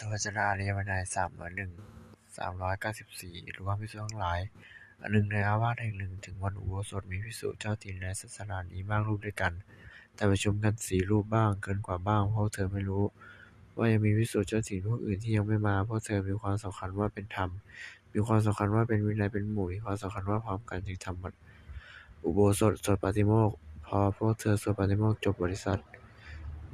ทวจนะอริยวินัยสามร้อยหนึ่งสามร้อยเก้าสิบสี่รู้ว่าภิกษุทั้งหลาย อันหนึ่งในอาวาสแห่งหนึ่งถึงวันอุโบสถมีภิกษุเจ้าถิ่นในศาสนานี้มากรูปด้วยกัน แต่ประชุมกันสี่รูปบ้างเกินกว่าบ้างเพวกเธอไม่รู้ ว่ายังมีภิกษุเจ้าถิ่นพวกอื่นที่ยังไม่มา เพวกเธอมีความสำคัญว่าเป็นธรรม มีความสำคัญว่าเป็นวินัยเป็นหมู่มีความสำคัญว่าพร้อมกันจึงทำอุโบสถสวดปาฏิโมกข์พอพวกเธอสวดปาฏิโมกจบบริษัท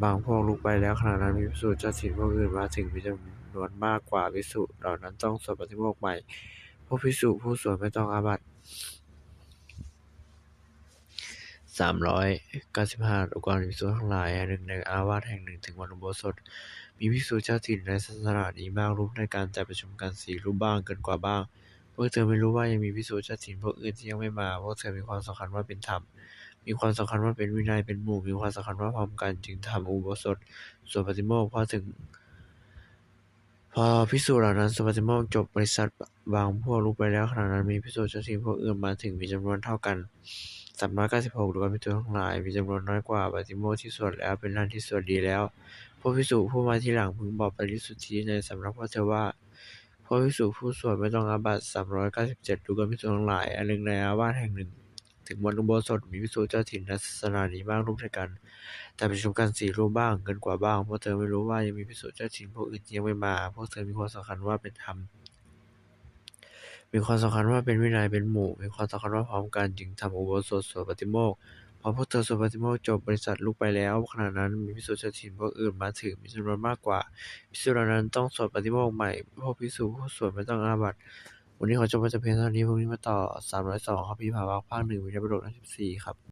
บางพวกลุกไปแล้ว ขณะนั้นมีภิกษุเจ้าถิ่นพวกอื่นมาถึงมีจำนวนมากกว่าภิกษุเหล่านั้นต้องสวดปฏิโมกข์ใหม่ พวกภิกษุผู้สวดไม่ต้องอาบัติสามร้อยเก้าสิบห้าดูก่อนภิกษุทั้งหลายหนึ่งในอาวาสแห่งหนึ่งถึงวันอุโบสถ มีภิกษุเจ้าถิ่นในศาสนานี้มากรูปด้วยกันแต่ประชุมกันสี่รูปบ้างเกินกว่าบ้าง พวกเธอไม่รู้ว่ายังมีภิกษุเจ้าถิ่นพวกอื่นที่ยังไม่มา พวกเธอมีความสำคัญว่าเป็นธรรม มีความสำคัญว่าเป็นวินัย เป็นหมู่ มีความสำคัญว่าพร้อมกัน จึงทำอุโบสถ ส่วดปาฏิโมกข์ พอถึง พอภิกษุเหล่านั้นสวดปาฏิโมกข์จบ บริษัทบางพวกลุกไปแล้วขณะนั้นมีภิกษุเจ้าถิ่นพวกอื่นมาถึงมีจำนวนเท่ากันสามร้อยเก้าสิบหกดูก่อนภิกษุทั้งหลาย มีจำนวนน้อยกว่าปาฏิโมกข์ที่สวดแล้ว เป็นนั่นที่สวดดีแล้ว พวกภิกษุผู้มาทีหลังพึงบอกปริสุทธิในสำนักพวกเธอว่าพวกภิกษุผู้สวดไม่ต้องอาบัติสามร้อยเก้าสิบเจ็ดดูก่อนภิกษุทั้งหลายอันหนึ่งในอาวาสแห่งหนึ่ง ถึงวันอุโบสถมีภิกษุเจ้าถิ่นในศาสนานี้มากรูปด้วยกัน แต่ประชุมกันสี่รูปบ้าง เกินกว่าบ้างพวกเธอไม่รู้ว่ายังมีภิกษุเจ้าถิ่นพวกอื่นยังไม่มา พวกเธอมีความสำคัญว่าเป็นธรรมมีความสำคัญว่าเป็นวินัยเป็นหมู่ มีความสำคัญว่าพร้อมกันจึงทำอุโบสถสวดปฏิโมกข์พอพวกเธอสวดปฏิโมกข์จบบริษัทลุกไปแล้วขณะนั้นมีภิกษุเจ้าถิ่นพวกอื่นมาถึงมีจำนวนมากกว่าภิกษุเหล่านั้นต้องสวดปฏิโมกข์ใหม่พวกภิกษุผู้สวดไม่ต้องอาบัติ วันนี้ขอจบไว้แต่เพียงเท่านี้ พรุ่งนี้มาต่อ สามร้อยสองครับพี่ภาวะภาคหนึ่งวิทยาประโยคที่สิบสี่ ครับ